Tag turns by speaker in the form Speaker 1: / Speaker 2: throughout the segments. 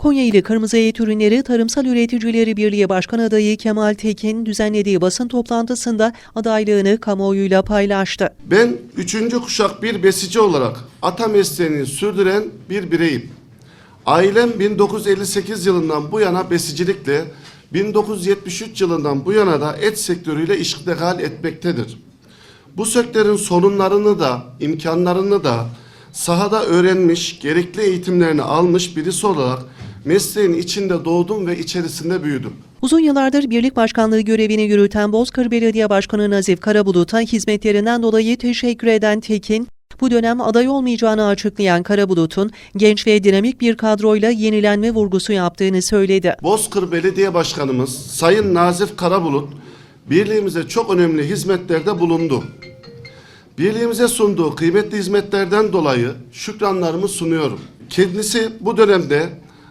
Speaker 1: Konya ili Kırmızı Et Ürünleri Tarımsal Üreticileri Birliği Başkan Adayı Kemal Tekin düzenlediği basın toplantısında adaylığını kamuoyuyla paylaştı.
Speaker 2: Ben üçüncü kuşak bir besici olarak ata mesleğini sürdüren bir bireyim. Ailem 1958 yılından bu yana besicilikle, 1973 yılından bu yana da et sektörüyle iştigal etmektedir. Bu sektörün sorunlarını da, imkanlarını da sahada öğrenmiş, gerekli eğitimlerini almış birisi olarak mesleğin içinde doğdum ve içerisinde büyüdüm.
Speaker 1: Uzun yıllardır birlik başkanlığı görevini yürüten Bozkır Belediye Başkanı Nazif Karabulut'a hizmetlerinden dolayı teşekkür eden Tekin, bu dönem aday olmayacağını açıklayan Karabulut'un genç ve dinamik bir kadroyla yenilenme vurgusu yaptığını söyledi.
Speaker 2: Bozkır Belediye Başkanımız Sayın Nazif Karabulut birliğimize çok önemli hizmetlerde bulundu. Birliğimize sunduğu kıymetli hizmetlerden dolayı şükranlarımı sunuyorum. Kendisi bu dönemde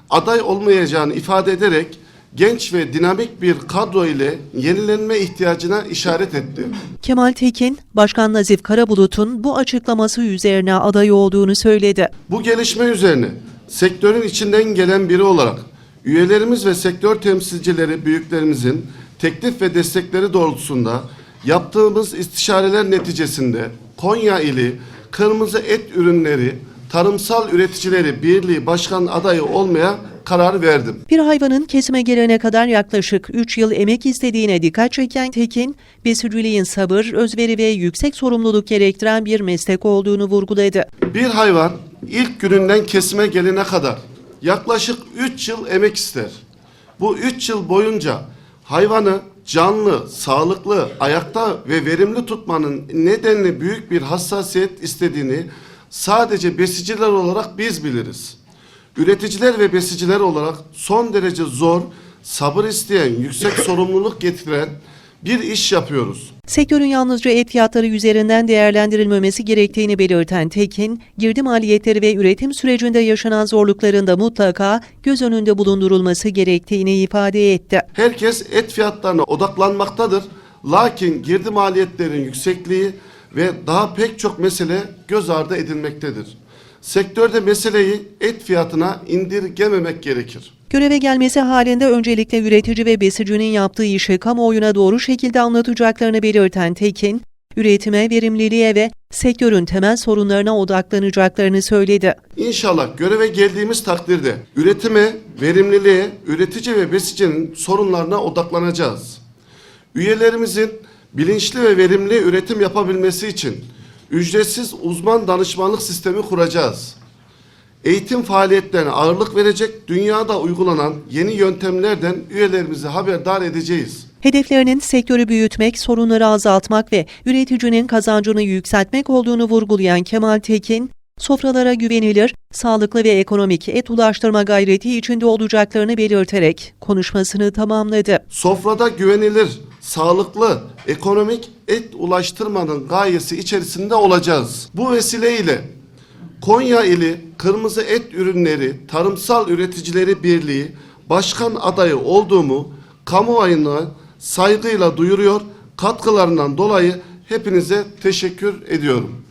Speaker 2: aday olmayacağını ifade ederek genç ve dinamik bir kadro ile yenilenme ihtiyacına işaret etti.
Speaker 1: Kemal Tekin, Başkan Nazif Karabulut'un bu açıklaması üzerine aday olduğunu söyledi.
Speaker 2: Bu gelişme üzerine sektörün içinden gelen biri olarak üyelerimiz ve sektör temsilcileri büyüklerimizin teklif ve destekleri doğrultusunda yaptığımız istişareler neticesinde Konya ili Kırmızı Et Ürünleri Tarımsal Üreticileri Birliği Başkan adayı olmaya karar verdim.
Speaker 1: Bir hayvanın kesime gelene kadar yaklaşık 3 yıl emek istediğine dikkat çeken Tekin, besiciliğin sabır, özveri ve yüksek sorumluluk gerektiren bir meslek olduğunu vurguladı.
Speaker 2: Bir hayvan ilk gününden kesime gelene kadar yaklaşık 3 yıl emek ister. Bu 3 yıl boyunca hayvanı canlı, sağlıklı, ayakta ve verimli tutmanın nedenli büyük bir hassasiyet istediğini sadece besiciler olarak biz biliriz. Üreticiler ve besiciler olarak son derece zor, sabır isteyen, yüksek sorumluluk getiren bir iş yapıyoruz.
Speaker 1: Sektörün yalnızca et fiyatları üzerinden değerlendirilmemesi gerektiğini belirten Tekin, girdi maliyetleri ve üretim sürecinde yaşanan zorlukların da mutlaka göz önünde bulundurulması gerektiğini ifade etti.
Speaker 2: Herkes et fiyatlarına odaklanmaktadır. Lakin girdi maliyetlerin yüksekliği ve daha pek çok mesele göz ardı edilmektedir. Sektörde meseleyi et fiyatına indirgememek gerekir.
Speaker 1: Göreve gelmesi halinde öncelikle üretici ve besicinin yaptığı işi kamuoyuna doğru şekilde anlatacaklarını belirten Tekin, üretime, verimliliğe ve sektörün temel sorunlarına odaklanacaklarını söyledi.
Speaker 2: İnşallah göreve geldiğimiz takdirde üretime, verimliliğe, üretici ve besicinin sorunlarına odaklanacağız. Üyelerimizin bilinçli ve verimli üretim yapabilmesi için ücretsiz uzman danışmanlık sistemi kuracağız. Eğitim faaliyetlerine ağırlık verecek dünyada uygulanan yeni yöntemlerden üyelerimizi haberdar edeceğiz.
Speaker 1: Hedeflerinin sektörü büyütmek, sorunları azaltmak ve üreticinin kazancını yükseltmek olduğunu vurgulayan Kemal Tekin, sofralara güvenilir, sağlıklı ve ekonomik et ulaştırma gayreti içinde olacaklarını belirterek konuşmasını tamamladı.
Speaker 2: Sofrada güvenilir, sağlıklı, ekonomik et ulaştırmanın gayesi içerisinde olacağız. Bu vesileyle Konya ili Kırmızı Et Ürünleri Tarımsal Üreticileri Birliği Başkan adayı olduğumu kamuoyuna saygıyla duyuruyor. Katkılarından dolayı hepinize teşekkür ediyorum.